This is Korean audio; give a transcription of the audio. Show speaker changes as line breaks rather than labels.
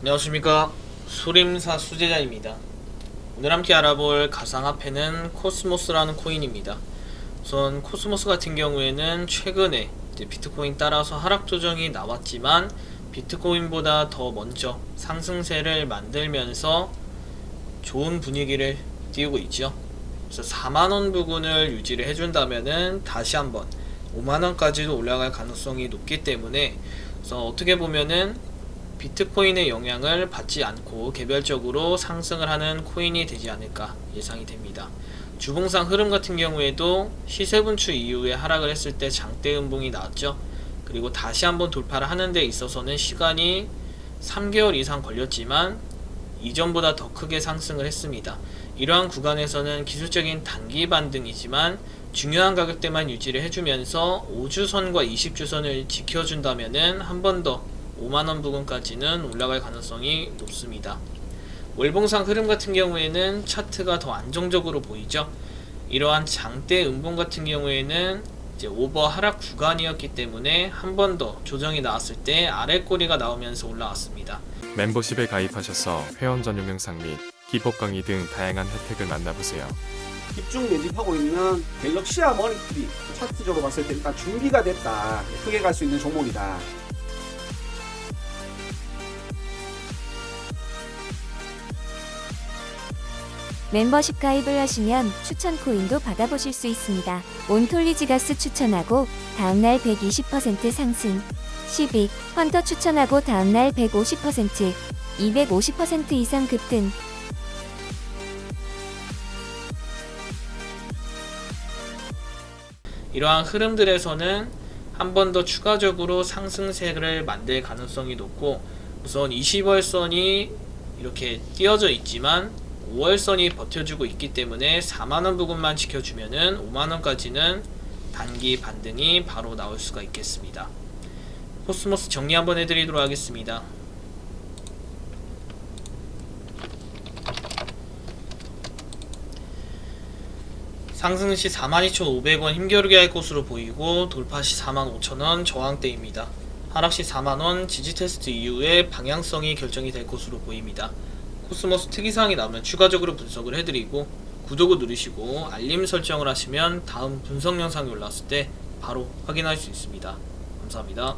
안녕하십니까. 수림사 수제자입니다. 오늘 함께 알아볼 가상화폐는 코스모스라는 코인입니다. 우선 코스모스 같은 경우에는 최근에 비트코인 따라서 하락 조정이 나왔지만 비트코인보다 더 먼저 상승세를 만들면서 좋은 분위기를 띄우고 있죠. 그래서 4만원 부근을 유지를 해준다면은 다시 한번 5만원까지도 올라갈 가능성이 높기 때문에 그래서 어떻게 보면은 비트코인의 영향을 받지 않고 개별적으로 상승을 하는 코인이 되지 않을까 예상이 됩니다. 주봉상 흐름 같은 경우에도 시세 분출 이후에 하락을 했을 때 장대 음봉이 나왔죠. 그리고 다시 한번 돌파를 하는 데 있어서는 시간이 3개월 이상 걸렸지만 이전보다 더 크게 상승을 했습니다. 이러한 구간에서는 기술적인 단기 반등이지만 중요한 가격대만 유지를 해주면서 5주선과 20주선을 지켜준다면은 한번 더 5만원 부근까지는 올라갈 가능성이 높습니다. 월봉상 흐름 같은 경우에는 차트가 더 안정적으로 보이죠. 이러한 장대 음봉 같은 경우에는 이제 오버 하락 구간이었기 때문에 한 번 더 조정이 나왔을 때 아래 꼬리가 나오면서 올라왔습니다.
멤버십에 가입하셔서 회원 전용 영상 및 기법 강의 등 다양한 혜택을 만나보세요.
집중 매집하고 있는 갤럭시아 머니트리 차트적으로 봤을 때 일단 준비가 됐다 크게 갈 수 있는 종목이다
멤버십 가입을 하시면 추천 코인도 받아보실 수 있습니다. 온톨리지가스 추천하고 다음날 120% 상승. 12. 헌터 추천하고 다음날 150%, 250% 이상 급등.
이러한 흐름들에서는 한 번 더 추가적으로 상승세를 만들 가능성이 높고 우선 20월선이 이렇게 띄어져 있지만 5월선이 버텨주고 있기 때문에 4만원 부분만 지켜주면은 5만원까지는 단기 반등이 바로 나올 수가 있겠습니다. 코스모스 정리 한번 해드리도록 하겠습니다. 상승 시 42,500원 힘겨루게 할 것으로 보이고 돌파 시 45,000원 저항대입니다. 하락 시 4만원 지지 테스트 이후에 방향성이 결정이 될 것으로 보입니다. 코스모스 특이사항이 나오면 추가적으로 분석을 해드리고 구독을 누르시고 알림 설정을 하시면 다음 분석 영상이 올라왔을 때 바로 확인할 수 있습니다. 감사합니다.